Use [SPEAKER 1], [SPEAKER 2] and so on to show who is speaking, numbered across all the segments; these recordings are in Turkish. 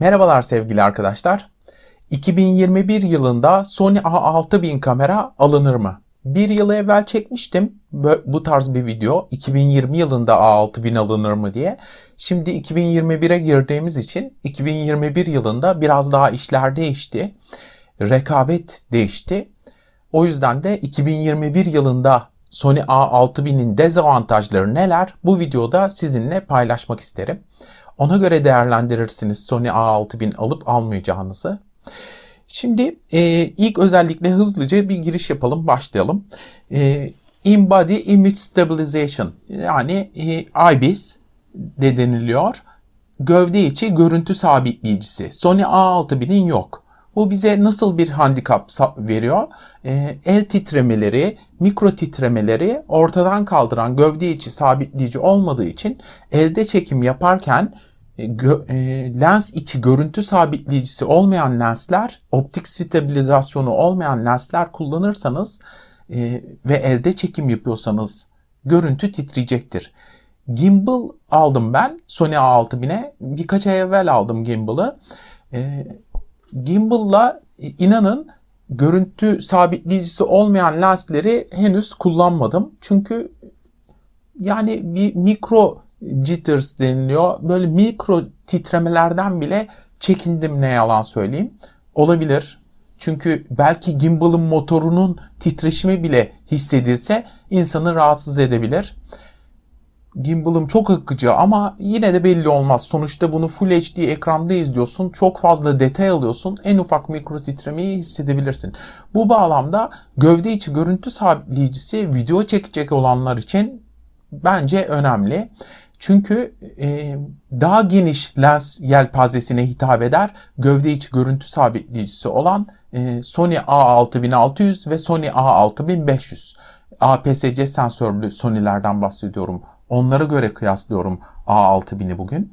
[SPEAKER 1] Merhabalar sevgili arkadaşlar. 2021 yılında Sony A6000 kamera alınır mı? Bir yıl evvel çekmiştim bu tarz bir video. 2020 yılında A6000 alınır mı diye. Şimdi 2021'e girdiğimiz için 2021 yılında biraz daha işler değişti. Rekabet değişti. O yüzden de 2021 yılında Sony A6000'in dezavantajları neler? Bu videoda sizinle paylaşmak isterim. Ona göre değerlendirirsiniz Sony A6000 alıp almayacağınızı. Şimdi e, ilk özellikle hızlıca bir giriş yapalım, başlayalım. E, In-Body Image Stabilization yani e, IBIS de deniliyor. Gövde içi görüntü sabitleyicisi. Sony A6000'in yok. Bu bize nasıl bir handikap veriyor? E, el titremeleri, mikro titremeleri ortadan kaldıran gövde içi sabitleyici olmadığı için elde çekim yaparken e, e, lens içi görüntü sabitleyicisi olmayan lensler, optik stabilizasyonu olmayan lensler kullanırsanız e, ve elde çekim yapıyorsanız görüntü titreyecektir. Gimbal aldım ben Sony A6000'e. Birkaç ay evvel aldım gimbal'ı. E, Gimbal'la inanın görüntü sabitleyicisi olmayan lensleri henüz kullanmadım. Çünkü yani bir mikro jitters deniliyor. Böyle mikro titremelerden bile çekindim ne yalan söyleyeyim. Olabilir. Çünkü belki gimbal'ın motorunun titreşimi bile hissedilse insanı rahatsız edebilir. Gimbal'ım çok akıcı ama yine de belli olmaz. Sonuçta bunu Full HD ekranda izliyorsun. Çok fazla detay alıyorsun. En ufak mikro titremeyi hissedebilirsin. Bu bağlamda gövde içi görüntü sabitleyicisi video çekecek olanlar için bence önemli. Çünkü e, daha geniş lens yelpazesine hitap eder. Gövde içi görüntü sabitleyicisi olan e, Sony A6600 ve Sony A6500. APS-C sensörlü Sony'lerden bahsediyorum. Onlara göre kıyaslıyorum A6000'i bugün.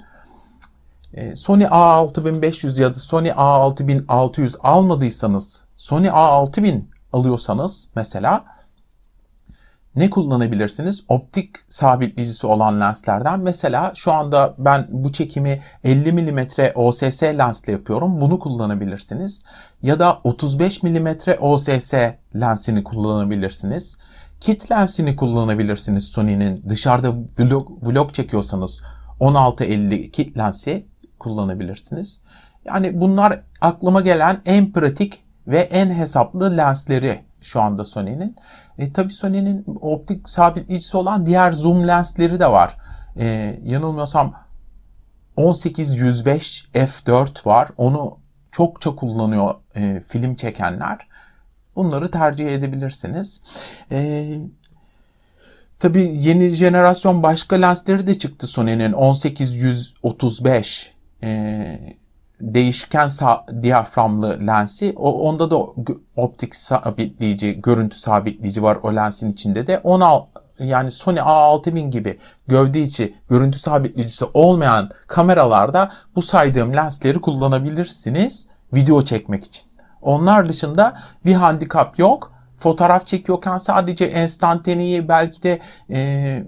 [SPEAKER 1] E, Sony A6500 ya da Sony A6600 almadıysanız, Sony A6000 alıyorsanız mesela ne kullanabilirsiniz? Optik sabitleyicisi olan lenslerden. Mesela şu anda ben bu çekimi 50 mm OSS lensle yapıyorum. Bunu kullanabilirsiniz. Ya da 35 mm OSS lensini kullanabilirsiniz. Kit lensini kullanabilirsiniz Sony'nin. Dışarıda vlog, vlog çekiyorsanız 16-50 kit lensi kullanabilirsiniz. Yani bunlar aklıma gelen en pratik ve en hesaplı lensleri şu anda Sony'nin. E, tabii Sony'nin optik sabitleyicisi olan diğer zoom lensleri de var. E, yanılmıyorsam 18-105 f4 var. Onu çokça kullanıyor e, film çekenler. Bunları tercih edebilirsiniz. E, tabii yeni jenerasyon başka lensleri de çıktı Sony'nin 18-135 e, değişken sa- diyaframlı lensi. O, onda da optik sabitleyici, görüntü sabitleyici var o lensin içinde de. 16 yani Sony A6000 gibi gövde içi görüntü sabitleyicisi olmayan kameralarda bu saydığım lensleri kullanabilirsiniz video çekmek için. Onlar dışında bir handikap yok. Fotoğraf çekiyorken sadece enstantaneyi belki de e,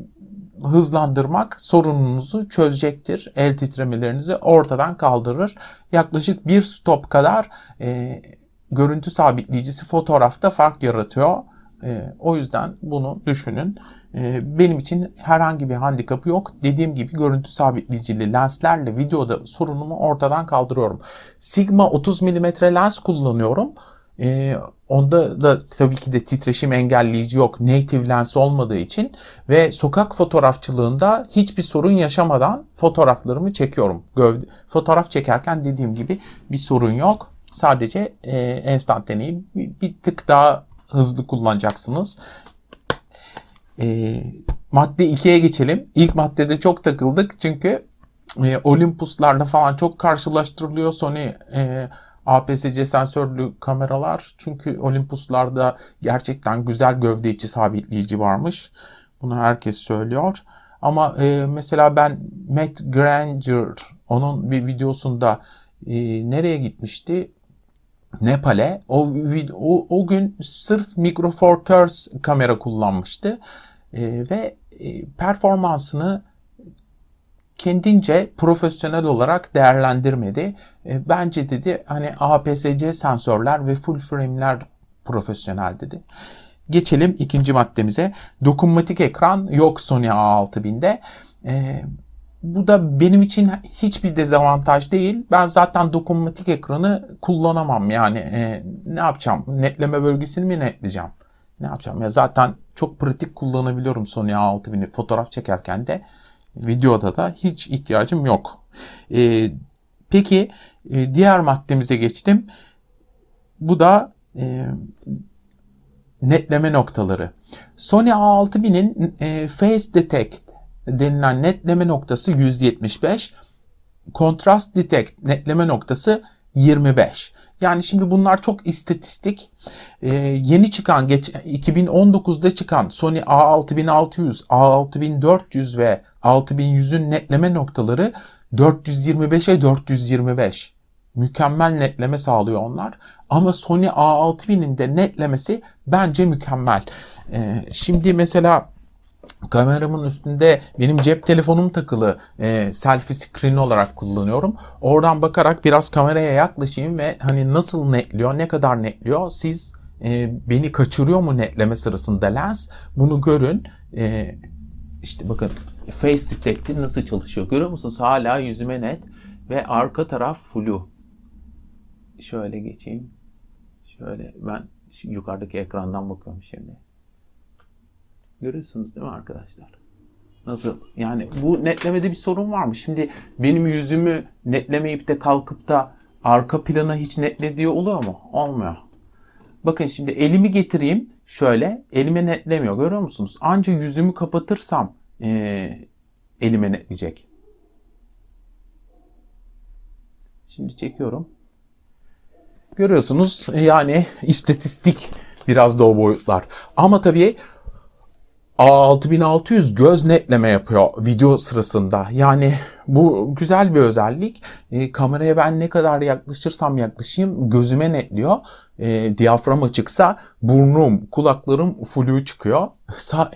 [SPEAKER 1] hızlandırmak sorununuzu çözecektir. El titremelerinizi ortadan kaldırır. Yaklaşık bir stop kadar e, görüntü sabitleyicisi fotoğrafta fark yaratıyor. E, o yüzden bunu düşünün. E, benim için herhangi bir handikapı yok. Dediğim gibi görüntü sabitleyicili lenslerle videoda sorunumu ortadan kaldırıyorum. Sigma 30 mm lens kullanıyorum. E, onda da tabii ki de titreşim engelleyici yok. Native lens olmadığı için ve sokak fotoğrafçılığında hiçbir sorun yaşamadan fotoğraflarımı çekiyorum. Fotoğraf çekerken dediğim gibi bir sorun yok. Sadece e, enstantaneyi bir tık daha hızlı kullanacaksınız. E, madde 2'ye geçelim. İlk maddede çok takıldık çünkü e, Olympus'larla falan çok karşılaştırılıyor. Sony e, APS-C sensörlü kameralar. Çünkü Olympus'larda gerçekten güzel gövde içi sabitleyici varmış. Bunu herkes söylüyor. Ama e, mesela ben Matt Granger onun bir videosunda e, nereye gitmişti? Nepal'e. O, o, o gün sırf Micro Four Thirds kamera kullanmıştı. E, ve e, performansını kendince profesyonel olarak değerlendirmedi. E, bence dedi hani APS-C sensörler ve full frame'ler profesyonel dedi. Geçelim ikinci maddemize. Dokunmatik ekran yok Sony A6000'de. E, bu da benim için hiçbir dezavantaj değil. Ben zaten dokunmatik ekranı kullanamam. Yani e, ne yapacağım? Netleme bölgesini mi netleyeceğim? Ne yapacağım? Ya zaten çok pratik kullanabiliyorum Sony A6000'i fotoğraf çekerken de videoda da hiç ihtiyacım yok. E, peki e, diğer maddemize geçtim. Bu da e, netleme noktaları. Sony A6000'in e, Face Detect denilen netleme noktası 175. Contrast Detect netleme noktası 25. Yani şimdi bunlar çok istatistik. Ee, yeni çıkan, geç, 2019'da çıkan Sony A6600, A6400 ve 6100'ün netleme noktaları 425'e 425. Mükemmel netleme sağlıyor onlar. Ama Sony A6000'in de netlemesi bence mükemmel. Ee, şimdi mesela kameramın üstünde benim cep telefonum takılı e, selfie screen olarak kullanıyorum. Oradan bakarak biraz kameraya yaklaşayım ve hani nasıl netliyor, ne kadar netliyor siz e, beni kaçırıyor mu netleme sırasında lens bunu görün. E, işte bakın face detect'i nasıl çalışıyor görüyor musunuz? Hala yüzüme net ve arka taraf flu. Şöyle geçeyim. Şöyle ben yukarıdaki ekrandan bakıyorum şimdi. Görüyorsunuz değil mi arkadaşlar? Nasıl? Yani bu netlemede bir sorun var mı? Şimdi benim yüzümü netlemeyip de kalkıp da arka plana hiç netlediği oluyor mu? Olmuyor. Bakın şimdi elimi getireyim şöyle. Elime netlemiyor. Görüyor musunuz? Anca yüzümü kapatırsam e, elime netleyecek. Şimdi çekiyorum. Görüyorsunuz yani istatistik biraz da o boyutlar. Ama tabii A6600 göz netleme yapıyor video sırasında. Yani bu güzel bir özellik. E, kameraya ben ne kadar yaklaşırsam yaklaşayım gözüme netliyor. E, diyafram açıksa burnum, kulaklarım flu çıkıyor.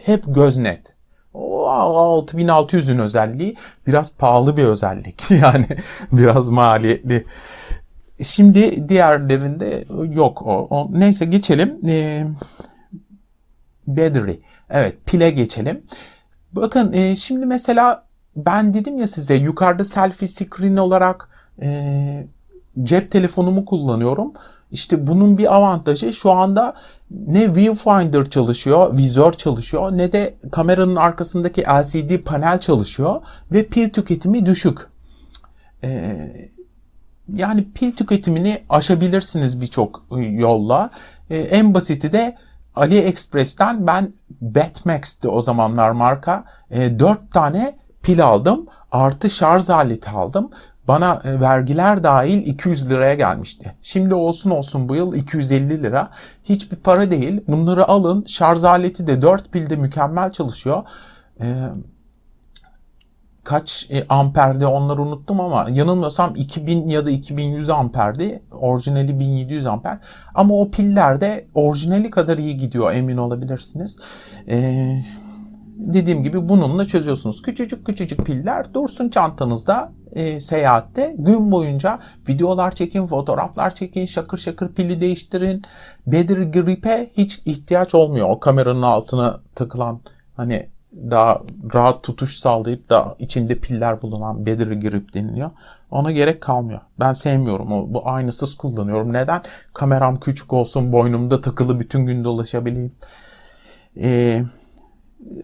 [SPEAKER 1] Hep göz net. O 6600'ün özelliği biraz pahalı bir özellik. Yani biraz maliyetli. Şimdi diğerlerinde yok o. o. Neyse geçelim. E, battery. Evet pile geçelim. Bakın e, şimdi mesela ben dedim ya size yukarıda selfie screen olarak e, cep telefonumu kullanıyorum. İşte bunun bir avantajı şu anda ne viewfinder çalışıyor, vizör çalışıyor ne de kameranın arkasındaki LCD panel çalışıyor ve pil tüketimi düşük. Ee, yani pil tüketimini aşabilirsiniz birçok yolla. Ee, en basiti de AliExpress'ten ben Batmax'ti o zamanlar marka. E, 4 tane pil aldım. Artı şarj aleti aldım. Bana e, vergiler dahil 200 liraya gelmişti. Şimdi olsun olsun bu yıl 250 lira. Hiçbir para değil. Bunları alın. Şarj aleti de 4 pilde mükemmel çalışıyor. E, kaç e, amperdi onları unuttum ama yanılmıyorsam 2000 ya da 2100 amperdi. Orijinali 1700 amper. Ama o piller de orijinali kadar iyi gidiyor emin olabilirsiniz. Ee, dediğim gibi bununla çözüyorsunuz. Küçücük küçücük piller dursun çantanızda e, seyahatte gün boyunca videolar çekin, fotoğraflar çekin, şakır şakır pili değiştirin. Battery grip'e hiç ihtiyaç olmuyor. O kameranın altına takılan hani daha rahat tutuş sağlayıp da içinde piller bulunan battery grip deniliyor. Ona gerek kalmıyor. Ben sevmiyorum. O, bu aynısız kullanıyorum. Neden? Kameram küçük olsun, boynumda takılı bütün gün dolaşabileyim. Ee,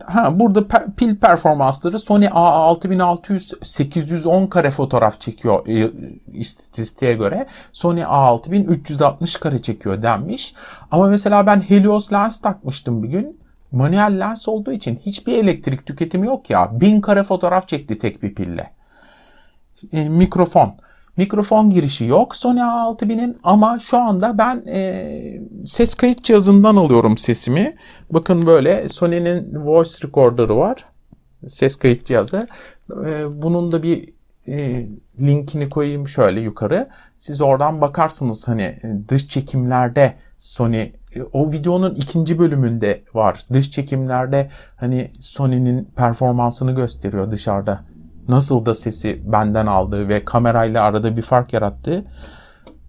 [SPEAKER 1] ha burada per, pil performansları Sony A6600 810 kare fotoğraf çekiyor e, istatistiğe göre. Sony A6000 360 kare çekiyor denmiş. Ama mesela ben Helios lens takmıştım bir gün manuel lens olduğu için hiçbir elektrik tüketimi yok ya. Bin kare fotoğraf çekti tek bir pille. E, mikrofon. Mikrofon girişi yok Sony A6000'in ama şu anda ben e, ses kayıt cihazından alıyorum sesimi. Bakın böyle Sony'nin voice recorder'ı var. Ses kayıt cihazı. E, bunun da bir e, linkini koyayım şöyle yukarı. Siz oradan bakarsınız hani dış çekimlerde Sony o videonun ikinci bölümünde var. Dış çekimlerde hani Sony'nin performansını gösteriyor dışarıda nasıl da sesi benden aldığı ve kamerayla arada bir fark yarattığı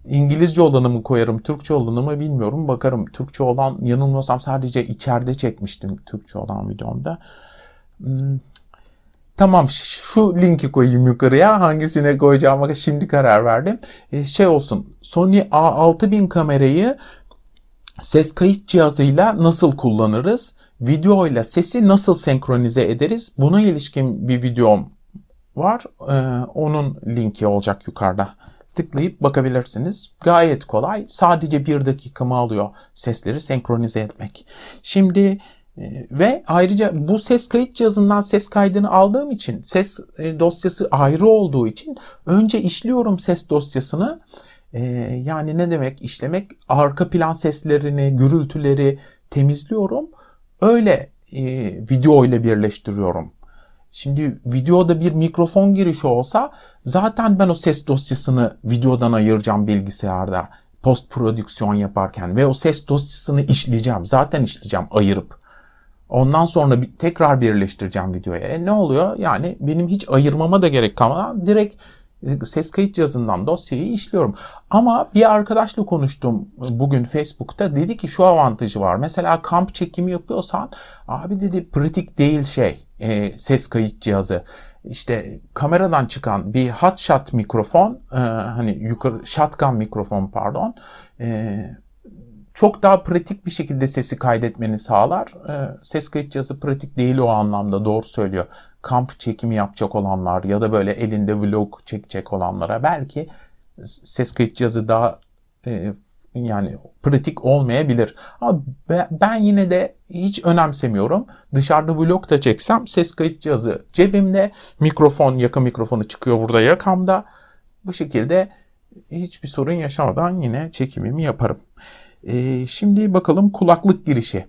[SPEAKER 1] İngilizce olanı mı koyarım, Türkçe olanı mı bilmiyorum. Bakarım. Türkçe olan yanılmıyorsam sadece içeride çekmiştim Türkçe olan videomda. Hmm, Tamam şu linki koyayım yukarıya. Hangisine koyacağıma şimdi karar verdim. E, şey olsun. Sony A6000 kamerayı ses kayıt cihazıyla nasıl kullanırız? Video ile sesi nasıl senkronize ederiz? Buna ilişkin bir videom var. Ee, onun linki olacak yukarıda. Tıklayıp bakabilirsiniz. Gayet kolay. Sadece bir dakikamı alıyor sesleri senkronize etmek. Şimdi e, ve ayrıca bu ses kayıt cihazından ses kaydını aldığım için ses e, dosyası ayrı olduğu için önce işliyorum ses dosyasını. E, yani ne demek işlemek? Arka plan seslerini, gürültüleri temizliyorum. Öyle e, video ile birleştiriyorum. Şimdi videoda bir mikrofon girişi olsa zaten ben o ses dosyasını videodan ayıracağım bilgisayarda post prodüksiyon yaparken ve o ses dosyasını işleyeceğim. Zaten işleyeceğim ayırıp. Ondan sonra bir, tekrar birleştireceğim videoya. E ne oluyor? Yani benim hiç ayırmama da gerek kalmadan direkt ses kayıt cihazından dosyayı işliyorum. Ama bir arkadaşla konuştum bugün Facebook'ta. Dedi ki şu avantajı var. Mesela kamp çekimi yapıyorsan abi dedi pratik değil şey e, ses kayıt cihazı. İşte kameradan çıkan bir hotshot mikrofon e, hani yukarı shotgun mikrofon pardon e, çok daha pratik bir şekilde sesi kaydetmeni sağlar. E, ses kayıt cihazı pratik değil o anlamda doğru söylüyor. Kamp çekimi yapacak olanlar ya da böyle elinde vlog çekecek olanlara belki ses kayıt cihazı daha e, yani pratik olmayabilir. Ama ben yine de hiç önemsemiyorum. Dışarıda vlog da çeksem ses kayıt cihazı cebimde, mikrofon, yakın mikrofonu çıkıyor burada yakamda. Bu şekilde hiçbir sorun yaşamadan yine çekimimi yaparım. Ee, şimdi bakalım kulaklık girişi.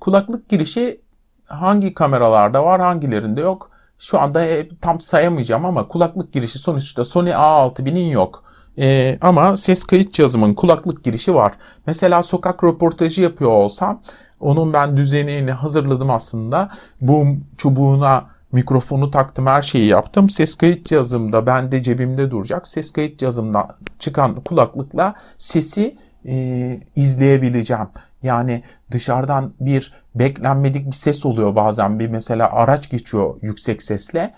[SPEAKER 1] Kulaklık girişi hangi kameralarda var, hangilerinde yok? Şu anda tam sayamayacağım ama kulaklık girişi sonuçta Sony A6000'in yok. Ee, ama ses kayıt cihazımın kulaklık girişi var. Mesela sokak röportajı yapıyor olsam onun ben düzenini hazırladım aslında. Bu çubuğuna mikrofonu taktım her şeyi yaptım. Ses kayıt cihazım da bende cebimde duracak. Ses kayıt cihazımdan çıkan kulaklıkla sesi e, izleyebileceğim. Yani dışarıdan bir beklenmedik bir ses oluyor bazen bir mesela araç geçiyor yüksek sesle.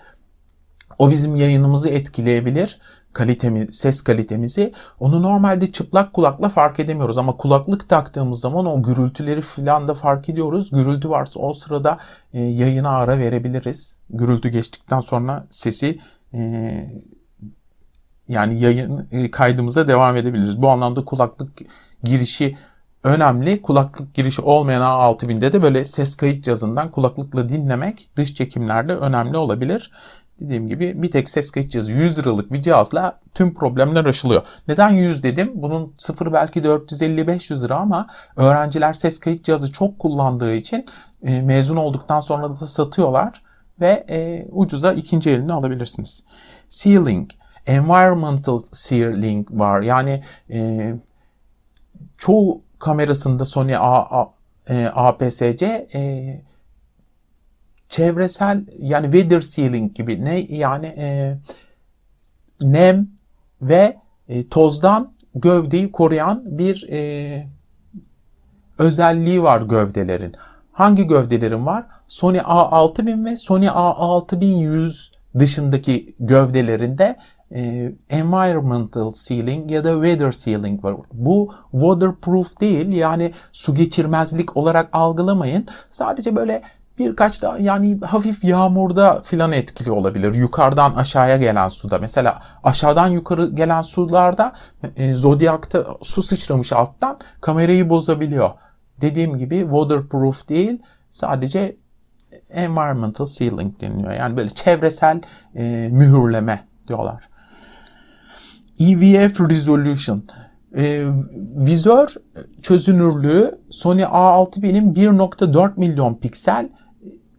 [SPEAKER 1] O bizim yayınımızı etkileyebilir kalitemi, ses kalitemizi. Onu normalde çıplak kulakla fark edemiyoruz ama kulaklık taktığımız zaman o gürültüleri filan da fark ediyoruz. Gürültü varsa o sırada e, yayına ara verebiliriz. Gürültü geçtikten sonra sesi e, yani yayın e, kaydımıza devam edebiliriz. Bu anlamda kulaklık girişi önemli. Kulaklık girişi olmayan A6000'de de böyle ses kayıt cihazından kulaklıkla dinlemek dış çekimlerde önemli olabilir. Dediğim gibi bir tek ses kayıt cihazı 100 liralık bir cihazla tüm problemler aşılıyor. Neden 100 dedim? Bunun sıfırı belki 450-500 lira ama öğrenciler ses kayıt cihazı çok kullandığı için e, mezun olduktan sonra da satıyorlar ve e, ucuza ikinci elini alabilirsiniz. Sealing, environmental sealing var. Yani e, çoğu kamerasında Sony A, A, e, APS-C e, çevresel yani weather sealing gibi ne yani e, nem ve e, tozdan gövdeyi koruyan bir e, özelliği var gövdelerin. Hangi gövdelerin var? Sony A6000 ve Sony A6100 dışındaki gövdelerinde e, environmental sealing ya da weather sealing var. Bu waterproof değil yani su geçirmezlik olarak algılamayın. Sadece böyle birkaç da yani hafif yağmurda filan etkili olabilir. Yukarıdan aşağıya gelen suda. Mesela aşağıdan yukarı gelen sularda e, Zodiac'ta su sıçramış alttan kamerayı bozabiliyor. Dediğim gibi waterproof değil sadece environmental sealing deniliyor. Yani böyle çevresel e, mühürleme diyorlar. EVF Resolution. E, vizör çözünürlüğü Sony A6000'in 1.4 milyon piksel.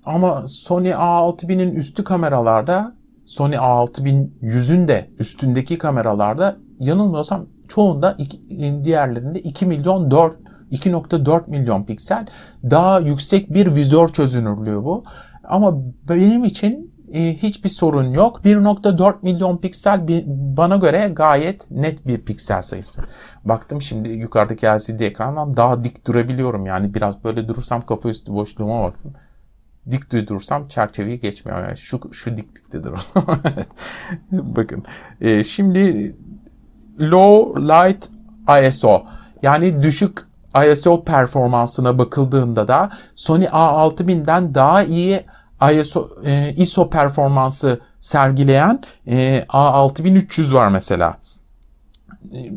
[SPEAKER 1] Ama Sony A6000'in üstü kameralarda Sony A6100'ün de üstündeki kameralarda yanılmıyorsam çoğunda diğerlerinde 2 milyon 4 2.4 milyon piksel. Daha yüksek bir vizör çözünürlüğü bu. Ama benim için hiçbir sorun yok. 1.4 milyon piksel bir, bana göre gayet net bir piksel sayısı. Baktım şimdi yukarıdaki LCD ekrandan daha dik durabiliyorum. Yani biraz böyle durursam kafa üstü boşluğuma baktım. Dik durursam çerçeveyi geçmiyor. Yani şu, şu diklikte durursam. Bakın. E, şimdi low light ISO yani düşük ISO performansına bakıldığında da Sony A6000'den daha iyi ISO, e, ISO performansı sergileyen e, A6300 var mesela. E,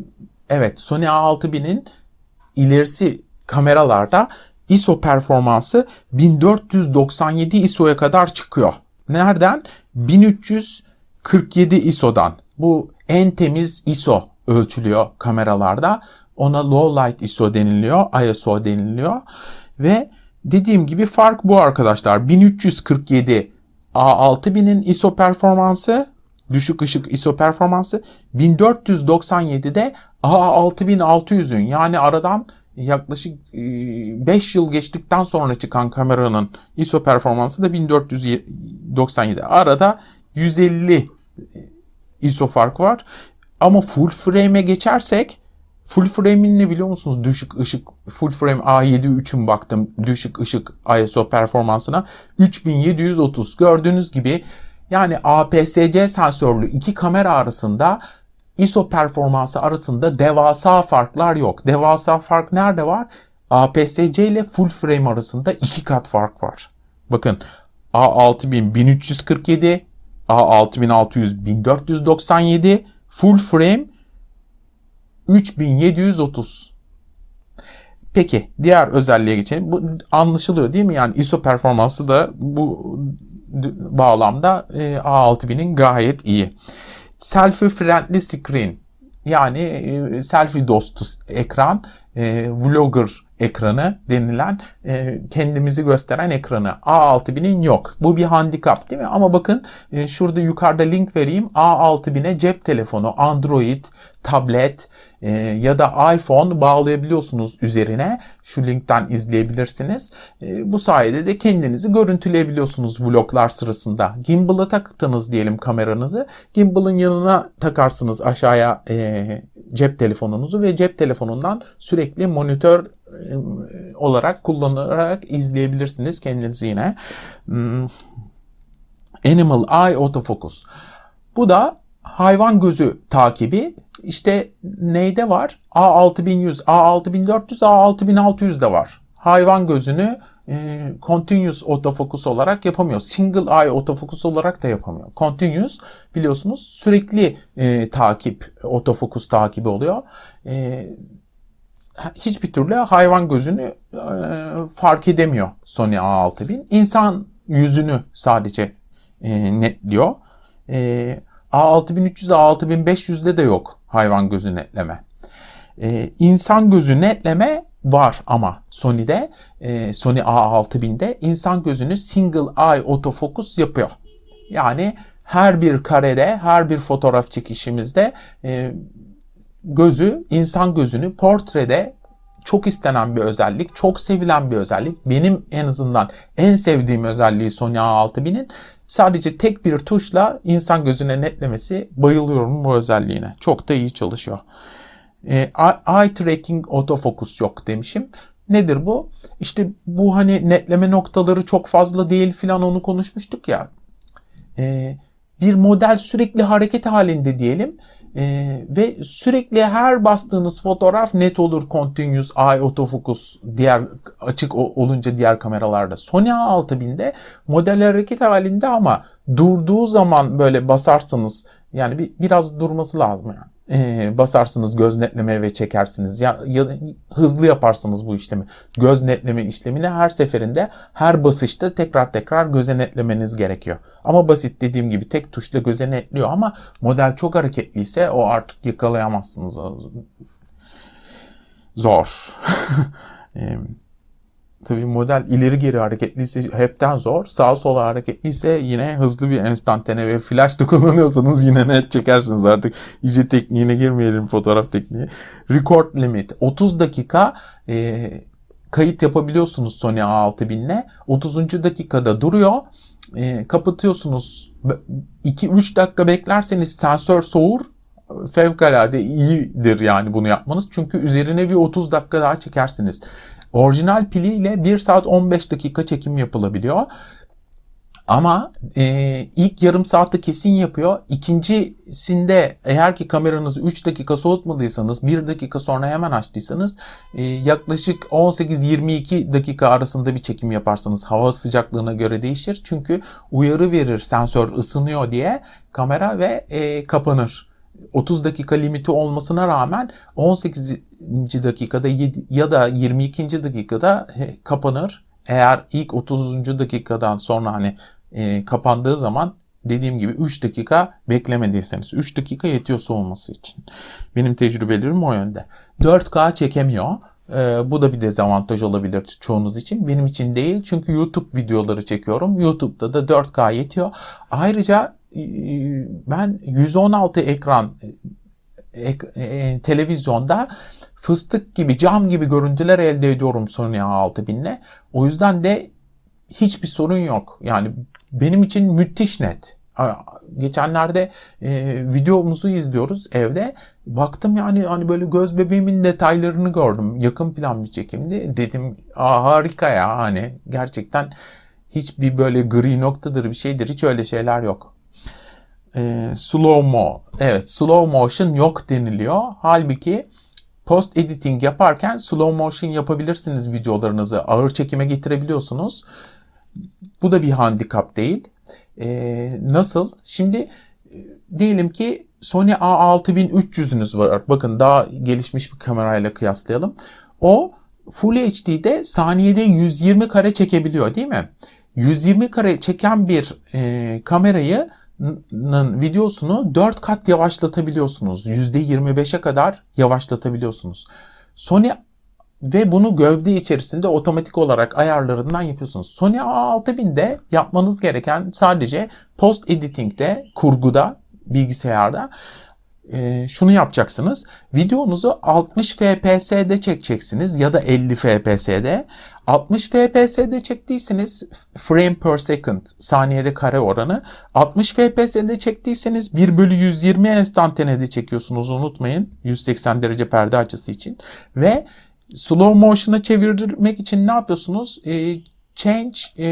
[SPEAKER 1] evet Sony A6000'in ilerisi kameralarda ISO performansı 1497 ISO'ya kadar çıkıyor. Nereden? 1347 ISO'dan. Bu en temiz ISO ölçülüyor kameralarda. Ona low light ISO deniliyor, ISO deniliyor. Ve dediğim gibi fark bu arkadaşlar. 1347 A6000'in ISO performansı, düşük ışık ISO performansı 1497'de A6600'ün yani aradan yaklaşık 5 yıl geçtikten sonra çıkan kameranın ISO performansı da 1497. Arada 150 ISO fark var. Ama full frame'e geçersek full frame'in ne biliyor musunuz? Düşük ışık full frame A7 baktım. Düşük ışık ISO performansına 3730. Gördüğünüz gibi yani APS-C sensörlü iki kamera arasında ISO performansı arasında devasa farklar yok. Devasa fark nerede var? APS-C ile full frame arasında iki kat fark var. Bakın A6000 1347, A6600 1497, full frame 3730. Peki diğer özelliğe geçelim. Bu anlaşılıyor değil mi? Yani ISO performansı da bu bağlamda e, A6000'in gayet iyi. Selfie friendly screen yani e, selfie dostu ekran, e, vlogger ekranı denilen e, kendimizi gösteren ekranı A6000'in yok. Bu bir handikap değil mi? Ama bakın e, şurada yukarıda link vereyim. A6000'e cep telefonu, Android, tablet e, ya da iPhone bağlayabiliyorsunuz üzerine. Şu linkten izleyebilirsiniz. E, bu sayede de kendinizi görüntüleyebiliyorsunuz vloglar sırasında. Gimbal'a taktınız diyelim kameranızı. Gimbal'ın yanına takarsınız aşağıya e, cep telefonunuzu ve cep telefonundan sürekli monitör e, olarak kullanarak izleyebilirsiniz kendinizi yine. Hmm. Animal Eye Autofocus. Bu da hayvan gözü takibi. İşte neyde var? A6100, A6400, A6600 de var. Hayvan gözünü e, continuous autofocus olarak yapamıyor. Single eye autofocus olarak da yapamıyor. Continuous biliyorsunuz sürekli e, takip, autofocus takibi oluyor. E, hiçbir türlü hayvan gözünü e, fark edemiyor Sony A6000. İnsan yüzünü sadece e, netliyor. E, A6300, A6500'de de yok hayvan gözü netleme. E, insan gözü netleme var ama Sony'de, e, Sony A6000'de insan gözünü single eye autofocus yapıyor. Yani her bir karede, her bir fotoğraf çekişimizde e, gözü, insan gözünü portrede çok istenen bir özellik, çok sevilen bir özellik. Benim en azından en sevdiğim özelliği Sony A6000'in sadece tek bir tuşla insan gözüne netlemesi. Bayılıyorum bu özelliğine. Çok da iyi çalışıyor. E, eye tracking autofocus yok demişim. Nedir bu? İşte bu hani netleme noktaları çok fazla değil filan onu konuşmuştuk ya. E, bir model sürekli hareket halinde diyelim ee, ve sürekli her bastığınız fotoğraf net olur continuous eye autofocus diğer açık olunca diğer kameralarda. Sony A6000'de model hareket halinde ama durduğu zaman böyle basarsanız yani bir, biraz durması lazım yani e, basarsınız göz netleme ve çekersiniz. Ya, ya hızlı yaparsınız bu işlemi. Göz netleme işlemini her seferinde her basışta tekrar tekrar göze netlemeniz gerekiyor. Ama basit dediğim gibi tek tuşla göze netliyor ama model çok hareketliyse o artık yakalayamazsınız. Zor. Tabii model ileri geri hareketliyse hepten zor. Sağa sola hareketliyse yine hızlı bir enstantane ve flash da kullanıyorsanız yine net çekersiniz artık. İyice tekniğine girmeyelim fotoğraf tekniği. Record limit 30 dakika e, kayıt yapabiliyorsunuz Sony A6000'le. 30. dakikada duruyor. e, kapatıyorsunuz. 2-3 dakika beklerseniz sensör soğur. Fevkalade iyidir yani bunu yapmanız. Çünkü üzerine bir 30 dakika daha çekersiniz. Orijinal piliyle 1 saat 15 dakika çekim yapılabiliyor. Ama e, ilk yarım saatte kesin yapıyor. İkincisinde eğer ki kameranızı 3 dakika soğutmadıysanız 1 dakika sonra hemen açtıysanız e, yaklaşık 18-22 dakika arasında bir çekim yaparsanız hava sıcaklığına göre değişir. Çünkü uyarı verir sensör ısınıyor diye kamera ve e, kapanır. 30 dakika limiti olmasına rağmen 18. dakikada ya da 22. dakikada kapanır. Eğer ilk 30. dakikadan sonra hani e, kapandığı zaman dediğim gibi 3 dakika beklemediyseniz 3 dakika yetiyor soğuması için. Benim tecrübelerim o yönde. 4K çekemiyor. Ee, bu da bir dezavantaj olabilir çoğunuz için. Benim için değil çünkü YouTube videoları çekiyorum. YouTube'da da 4K yetiyor. Ayrıca ben 116 ekran e, e, televizyonda fıstık gibi cam gibi görüntüler elde ediyorum Sony A6000 ile. O yüzden de hiçbir sorun yok. Yani benim için müthiş net. Geçenlerde e, videomuzu izliyoruz evde. Baktım yani hani böyle göz bebeğimin detaylarını gördüm. Yakın plan bir çekimdi. Dedim Aa, harika ya hani gerçekten hiçbir böyle gri noktadır bir şeydir. Hiç öyle şeyler yok. E, slow mo. Evet slow motion yok deniliyor. Halbuki post editing yaparken slow motion yapabilirsiniz videolarınızı. Ağır çekime getirebiliyorsunuz. Bu da bir handikap değil. Ee, nasıl? Şimdi e, diyelim ki Sony A6300'ünüz var. Bakın daha gelişmiş bir kamerayla kıyaslayalım. O Full HD'de saniyede 120 kare çekebiliyor değil mi? 120 kare çeken bir e, kamerayı videosunu 4 kat yavaşlatabiliyorsunuz. %25'e kadar yavaşlatabiliyorsunuz. Sony ve bunu gövde içerisinde otomatik olarak ayarlarından yapıyorsunuz. Sony A6000'de yapmanız gereken sadece post editing'de, kurguda, bilgisayarda e, şunu yapacaksınız. Videonuzu 60 FPS'de çekeceksiniz ya da 50 FPS'de. 60 FPS'de çektiyseniz frame per second saniyede kare oranı. 60 FPS'de çektiyseniz 1 bölü 120 enstantanede çekiyorsunuz unutmayın. 180 derece perde açısı için. Ve slow motion'a çevirmek için ne yapıyorsunuz? E, change e,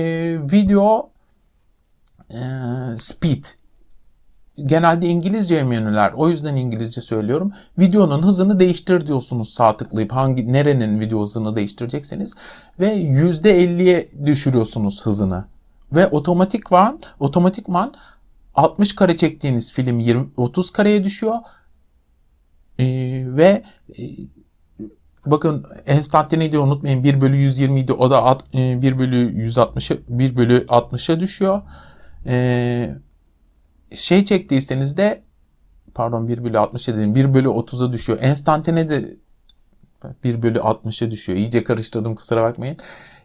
[SPEAKER 1] video e, speed. Genelde İngilizce menüler. O yüzden İngilizce söylüyorum. Videonun hızını değiştir diyorsunuz sağ tıklayıp hangi nerenin video hızını değiştirecekseniz ve %50'ye düşürüyorsunuz hızını. Ve otomatikman otomatikman 60 kare çektiğiniz film 20 30 kareye düşüyor. Ee, ve e, Bakın enstantaneyi unutmayın 1 bölü 120 idi. O da 1 e, bölü 160'a 1 bölü 60'a düşüyor. Ee, şey çektiyseniz de pardon 1 bölü 60'a dedim 1 bölü 30'a düşüyor. Enstantane de 1 bölü 60'a düşüyor. İyice karıştırdım kusura bakmayın.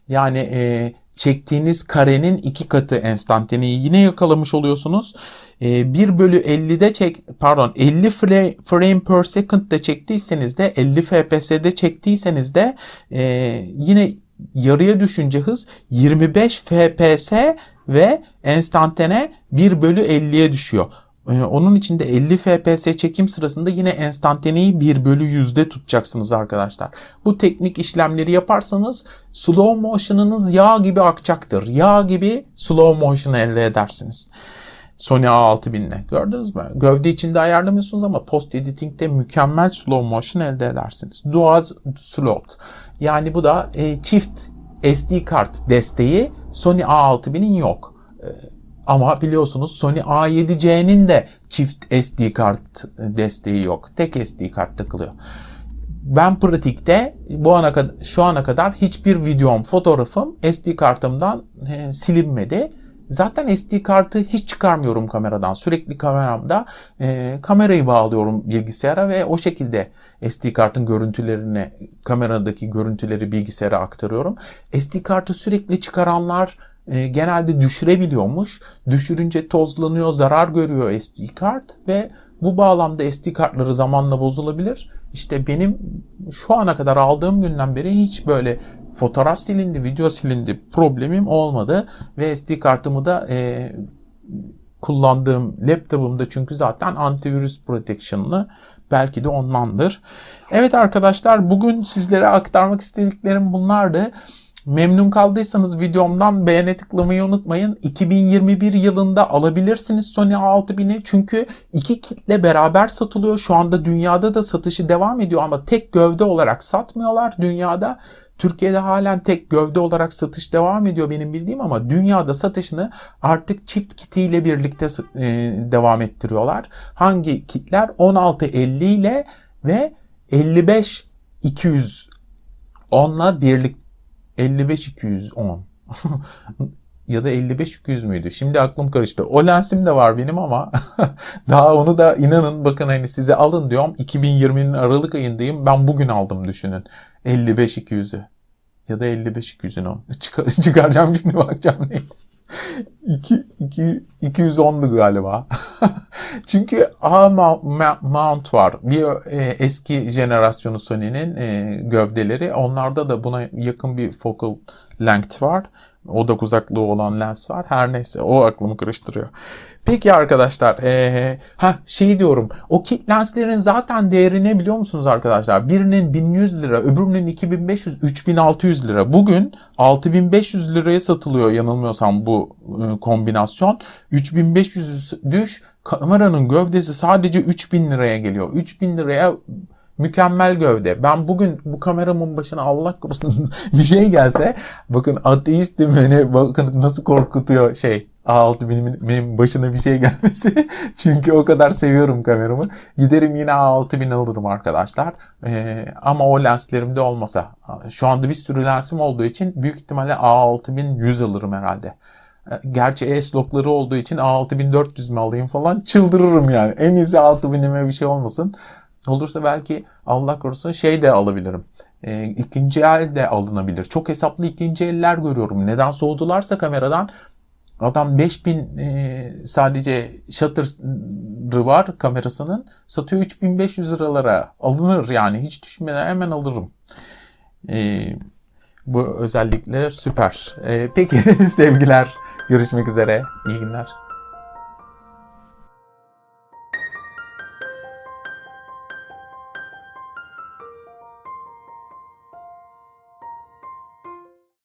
[SPEAKER 1] Yani e, çektiğiniz karenin iki katı enstantaneyi yine yakalamış oluyorsunuz. E, 1 bölü 50'de çek pardon 50 frame per second'da çektiyseniz de 50 fps'de çektiyseniz de e, yine yarıya düşünce hız 25 fps ve enstantane 1 bölü 50'ye düşüyor. Ee, onun için de 50 fps çekim sırasında yine enstantaneyi 1 bölü yüzde tutacaksınız arkadaşlar. Bu teknik işlemleri yaparsanız slow motion'ınız yağ gibi akacaktır. Yağ gibi slow motion elde edersiniz. Sony A6000 ile. Gördünüz mü? Gövde içinde ayarlamıyorsunuz ama post editing'de mükemmel slow motion elde edersiniz. Dual slot. Yani bu da e, çift SD kart desteği Sony A6000'in yok. E, ama biliyorsunuz Sony A7C'nin de çift SD kart desteği yok. Tek SD kart takılıyor. Ben pratikte bu ana kadar şu ana kadar hiçbir videom, fotoğrafım SD kartımdan silinmedi. Zaten SD kartı hiç çıkarmıyorum kameradan. Sürekli kameramda e, kamerayı bağlıyorum bilgisayara ve o şekilde SD kartın görüntülerini, kameradaki görüntüleri bilgisayara aktarıyorum. SD kartı sürekli çıkaranlar e, genelde düşürebiliyormuş. Düşürünce tozlanıyor, zarar görüyor SD kart ve Bu bağlamda SD kartları zamanla bozulabilir. İşte benim şu ana kadar aldığım günden beri hiç böyle fotoğraf silindi, video silindi problemim olmadı. Ve SD kartımı da e, kullandığım laptopumda çünkü zaten antivirüs protection'lı. Belki de ondandır. Evet arkadaşlar bugün sizlere aktarmak istediklerim bunlardı. Memnun kaldıysanız videomdan beğene tıklamayı unutmayın. 2021 yılında alabilirsiniz Sony A6000'i çünkü iki kitle beraber satılıyor. Şu anda dünyada da satışı devam ediyor ama tek gövde olarak satmıyorlar dünyada. Türkiye'de halen tek gövde olarak satış devam ediyor benim bildiğim ama dünyada satışını artık çift kitiyle birlikte e, devam ettiriyorlar. Hangi kitler? 1650 ile ve 55 200 onunla birlikte 55 210 ya da 55 200 müydü? Şimdi aklım karıştı. O lensim de var benim ama daha onu da inanın bakın hani size alın diyorum. 2020'nin Aralık ayındayım. Ben bugün aldım düşünün. 55 200'ü. Ya da 55 200'ün o. Çıkar, çıkaracağım şimdi bakacağım neydi. 2, 2, 210'du galiba. Çünkü A mount var. Bir e, eski jenerasyonu Sony'nin e, gövdeleri. Onlarda da buna yakın bir focal length var. Odak uzaklığı olan lens var. Her neyse o aklımı karıştırıyor. Peki arkadaşlar ee, ha şey diyorum o kit lenslerin zaten değeri ne biliyor musunuz arkadaşlar? Birinin 1100 lira öbürünün 2500 3600 lira. Bugün 6500 liraya satılıyor yanılmıyorsam bu e, kombinasyon. 3500 düş kameranın gövdesi sadece 3000 liraya geliyor. 3000 liraya mükemmel gövde. Ben bugün bu kameramın başına Allah korusun bir şey gelse bakın ateistim beni bakın nasıl korkutuyor şey A6 benim, benim başına bir şey gelmesi. Çünkü o kadar seviyorum kameramı. Giderim yine A6000 alırım arkadaşlar. Ee, ama o lenslerimde olmasa. Şu anda bir sürü lensim olduğu için büyük ihtimalle A6100 alırım herhalde. Gerçi S-Log'ları olduğu için A6400 mi alayım falan çıldırırım yani. En iyisi A6000'ime bir şey olmasın. Olursa belki Allah korusun şey de alabilirim. E, ikinci el de alınabilir. Çok hesaplı ikinci eller görüyorum. Neden soğudularsa kameradan adam 5000 e, sadece shutter'ı var kamerasının. Satıyor 3500 liralara. Alınır yani. Hiç düşünmeden hemen alırım. E, bu özellikler süper. E, peki sevgiler. Görüşmek üzere. İyi günler.